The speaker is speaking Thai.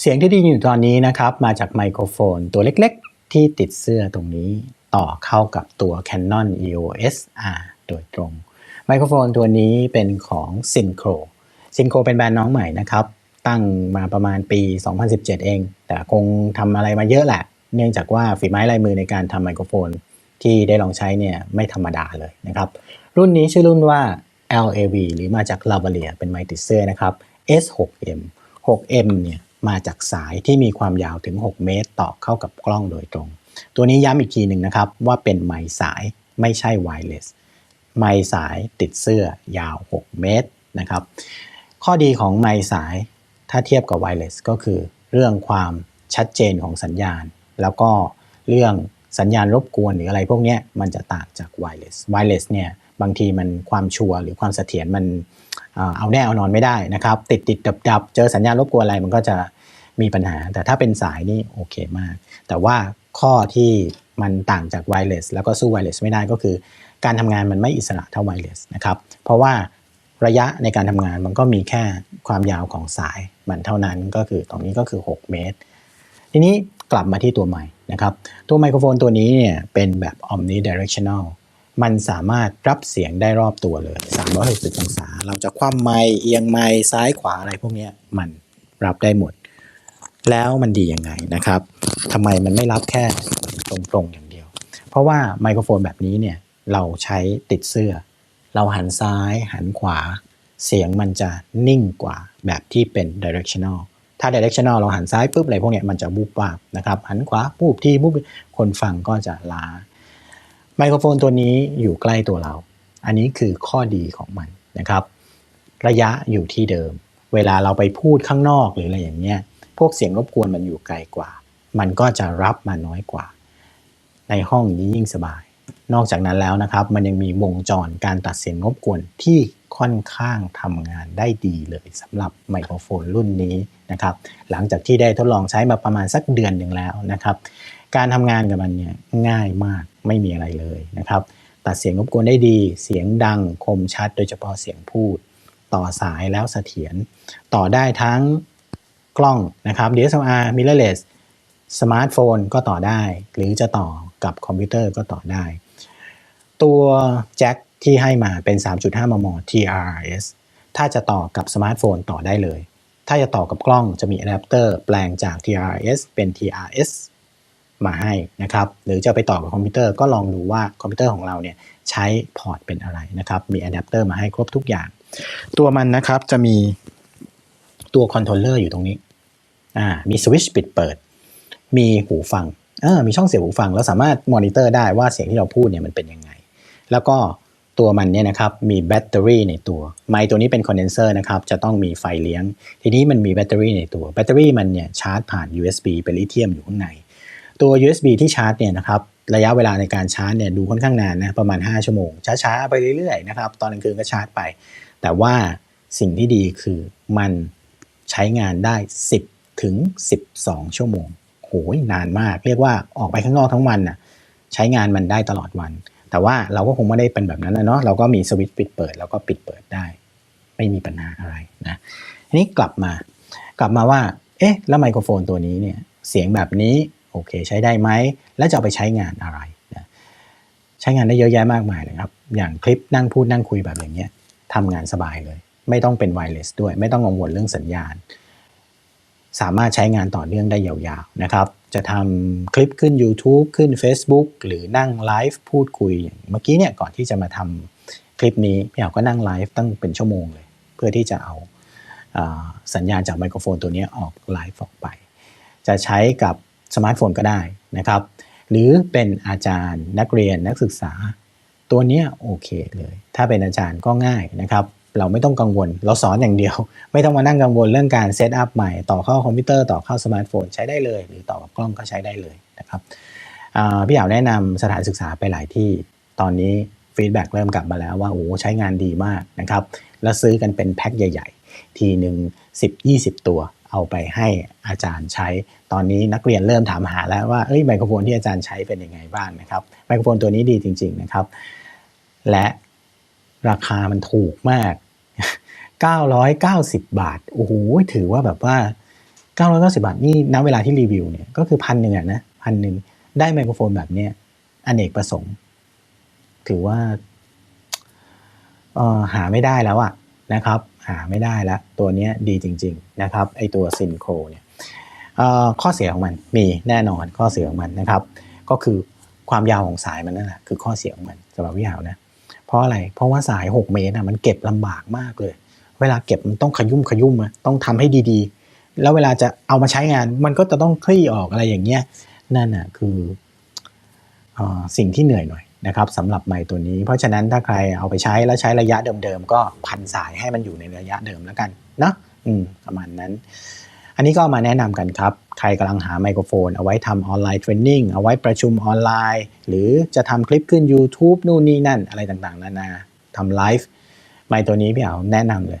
เสียงที่ได้ยินอยู่ตอนนี้นะครับ มาจากไมโครโฟนตัวเล็กๆ ที่ติดเสื้อตรงนี้ต่อเข้ากับตัว Canon EOS R โดยตรง ไมโครโฟนตัวนี้เป็นของ Synchro Synchro เป็นแบรนด์น้องใหม่นะครับ ตั้งมาประมาณปี 2017 เอง แต่คงทำอะไรมาเยอะแหละ เนื่องจากว่าฝีไม้ลายมือในการทำไมโครโฟนที่ได้ลองใช้เนี่ยไม่ธรรมดาเลยนะครับ รุ่นนี้ชื่อรุ่นว่า LAV หรือมาจาก Lavalier เป็นไมติดเสื้อนะครับ S6M 6M เนี่ย มาจากสายที่มีความยาวถึง 6 เมตร ต่อเข้ากับกล้องโดยตรง ตัวนี้ย้ำอีกทีหนึ่งนะครับว่าเป็นไมสายไม่ใช่ไวเลสไมสายติดเสื้อยาว 6 เมตรนะครับ ข้อดีของไมสายถ้าเทียบกับไวเลสก็คือเรื่องความชัดเจนของสัญญาณ แล้วก็เรื่องสัญญาณรบกวนหรืออะไรพวกนี้มันจะต่างจากไวเลสไวเลสเนี่ยบางทีมันความชัวร์หรือความเสถียรมัน เอาแน่เอานอนไม่ได้นะครับ ติดติดดับดับเจอสัญญาณรบกวนอะไรมันก็จะมีปัญหา แต่ถ้าเป็นสายนี่โอเคมาก แต่ว่าข้อที่มันต่างจากไวเลสแล้วก็สู้ไวเลสไม่ได้ก็คือ การทำงานมันไม่อิสระเท่าไวเลสนะครับ เพราะว่าระยะในการทำงานมันก็มีแค่ความยาวของสายมันเท่านั้นก็คือตรงนี้ก็คือ 6 เมตร ทีนี้กลับมาที่ตัวไมค์นะครับ ตัวไมโครโฟนตัวนี้เนี่ยเป็นแบบ omnidirectional มันสามารถรับเสียงได้รอบตัวเลย 360 องศา เราจะคว่ำไมค์เอียงไมค์ซ้ายขวาอะไรพวกนี้มันรับได้หมด แล้วมันดียังไงนะครับทำไมมันไม่รับแค่ตรงๆอย่างเดียว เพราะว่าไมโครโฟนแบบนี้เนี่ยเราใช้ติดเสื้อ เราหันซ้ายหันขวา เสียงมันจะนิ่งกว่าแบบที่เป็น directional ถ้า directional เราหันซ้ายปุ๊บอะไรพวกเนี้ยมันจะบูบวาบนะครับ หันขวาบูบที่บูบคนฟังก็จะล้า ไมโครโฟนตัวนี้อยู่ใกล้ตัวเรา อันนี้คือข้อดีของมันนะครับ ระยะอยู่ที่เดิม เวลาเราไปพูดข้างนอกหรืออะไรอย่างเงี้ย พวกเสียงรบกวนมันอยู่ไกลกว่า มันก็จะรับมาน้อยกว่า ในห้องนี้ยิ่งสบาย นอกจากนั้นแล้วนะครับ มันยังมีวงจรการตัดเสียงรบกวนที่ค่อนข้างทำงานได้ดีเลยสำหรับไมโครโฟนรุ่นนี้นะครับ หลังจากที่ได้ทดลองใช้มาประมาณสักเดือนหนึ่งแล้วนะครับ การทำงานกับมันเนี่ยง่ายมากไม่มีอะไรเลยนะครับ ตัดเสียงรบกวนได้ดี เสียงดังคมชัด โดยเฉพาะเสียงพูด ต่อสายแล้วเสถียรต่อได้ทั้งกล้องนะครับ DSLR mirrorless สมาร์ทโฟนก็ต่อได้ หรือจะต่อกับคอมพิวเตอร์ก็ต่อได้ ตัวแจ็คที่ให้มาเป็น 3.5 มม TRS ถ้าจะต่อกับสมาร์ทโฟนต่อได้เลย ถ้าจะต่อกับกล้องจะมีอะแดปเตอร์แปลงจาก TRS เป็น TRS มาให้นะครับ หรือจะไปต่อกับคอมพิวเตอร์ก็ลองดูว่าคอมพิวเตอร์ของเราเนี่ยใช้พอร์ตเป็นอะไรนะครับ มีอะแดปเตอร์มาให้ครบทุกอย่าง ตัวมันนะครับจะมีตัวคอนโทรลเลอร์อยู่ตรงนี้ อ่า มีสวิตช์ปิดเปิด มีหูฟัง เออ มีช่องเสียบหูฟัง แล้วสามารถมอนิเตอร์ได้ว่าเสียงที่เราพูดเนี่ยมันเป็นยังไง แล้วก็ตัวมันเนี่ยนะครับ มีแบตเตอรี่ในตัว ไมค์ตัวนี้เป็นคอนเดนเซอร์นะครับ จะต้องมีไฟเลี้ยง ทีนี้มันมีแบตเตอรี่ในตัว แบตเตอรี่มันเนี่ยชาร์จผ่าน USB เป็นลิเธียมอยู่ข้างใน ตัว USB ที่ชาร์จเนี่ยนะครับระยะเวลาในการชาร์จเนี่ยดูค่อนข้างนานนะประมาณ 5 ชั่วโมง ช้าๆ ไปเรื่อยๆนะครับตอนกลางคืนก็ชาร์จไป แต่ว่าสิ่งที่ดีคือมันใช้งานได้ 10 ถึง 12 ชั่วโมงโหยนานมาก เรียกว่าออกไปข้างนอกทั้งวันน่ะใช้งานมันได้ตลอดวัน แต่ว่าเราก็คงไม่ได้เป็นแบบนั้นนะเนาะเราก็มีสวิตช์ปิดเปิด แล้วก็ปิดเปิดได้ ไม่มีปัญหาอะไรนะทีนี้กลับมากลับมาว่า เอ๊ะ แล้วไมโครโฟนตัวนี้เนี่ยเสียงแบบนี้ อเค ใช้ได้ไหม แล้วจะเอาไปใช้งานอะไรนะใช้งานได้เยอะแยะมากมายเลยครับ อย่างคลิปนั่งพูดนั่งคุยแบบอย่างเงี้ยทำงานสบายเลย ไม่ต้องเป็นไวเลสด้วย ไม่ต้องกังวลเรื่องสัญญาณ สามารถใช้งานต่อเนื่องได้ยาวๆนะครับ จะทำคลิปขึ้น YouTube ขึ้น Facebook หรือนั่งไลฟ์พูดคุย เมื่อกี้เนี่ยก่อนที่จะมาทำคลิปนี้พี่เอาก็นั่งไลฟ์ตั้งเป็นชั่วโมงเลย เพื่อที่จะเอาอาสัญญาณจากไมโครโฟนตัวนี้ออกไลฟ์ออกไป จะใช้กับ สมาร์ทโฟนก็ได้นะครับ หรือเป็นอาจารย์นักเรียนนักศึกษา ตัวเนี้ยโอเคเลย ถ้าเป็นอาจารย์ก็ง่ายนะครับ เราไม่ต้องกังวล เราสอนอย่างเดียว ไม่ต้องมานั่งกังวลเรื่องการเซตอัพใหม่ ต่อเข้าคอมพิวเตอร์ต่อเข้าสมาร์ทโฟนใช้ได้เลย หรือต่อกับกล้องก็ใช้ได้เลยนะครับพี่อยาแนะนำสถานศึกษาไปหลายที่ ตอนนี้ฟีดแบ็กเริ่มกลับมาแล้วว่าโอ้ใช้งานดีมากนะครับ แล้วซื้อกันเป็นแพ็คใหญ่ ๆ ทีหนึ่ง10-20 ตัว เอาไปให้อาจารย์ใช้ ตอนนี้นักเรียนเริ่มถามหาแล้วว่าเอ้ยไมโครโฟนที่อาจารย์ใช้เป็นยังไงบ้างนะครับไมโครโฟนตัวนี้ดีจริง ๆนะครับ และราคามันถูกมาก 990 บาท โอ้โห ถือว่าแบบว่า 990 บาท นี่ณเวลาที่รีวิวเนี่ยก็คือพันหนึ่งอะนะพันหนึ่งได้ไมโครโฟนแบบเนี้ยอเนกประสงค์ ถือว่าออหาไม่ได้แล้วอะนะครับ หาไม่ได้แล้วตัวนี้ดีจริงๆนะครับไอตัวซินโคเนี่ยข้อเสียของมันมีแน่นอนข้อเสียของมันนะครับ ก็คือความยาวของสายมันนั่นแหละคือข้อเสียของมันสำหรับพี่หาวนะเพราะอะไรเพราะว่าสาย 6 เมตรอะมันเก็บลำบากมากเลย เวลาเก็บมันต้องขยุ่มขยุ่มอะต้องทำให้ดีๆ แล้วเวลาจะเอามาใช้งานมันก็จะต้องคลี่ออกอะไรอย่างเงี้ยนั่นน่ะคืออสิ่งที่เหนื่อยหน่อย นะครับสำหรับไมค์ตัวนี้ เพราะฉะนั้นถ้าใครเอาไปใช้แล้วใช้ระยะเดิมๆ ก็พันสายให้มันอยู่ในระยะเดิมแล้วกันเนาะอืมประมาณนั้น อันนี้ก็มาแนะนำกันครับ ใครกำลังหาไมโครโฟน เอาไว้ทำออนไลน์เทรนนิ่งเอาไว้ประชุมออนไลน์ หรือจะทำคลิปขึ้น YouTube นู่นนี่นั่นอะไรต่างๆ นานาทำไลฟ์ไมค์ตัวนี้พี่เอาแนะนำเลย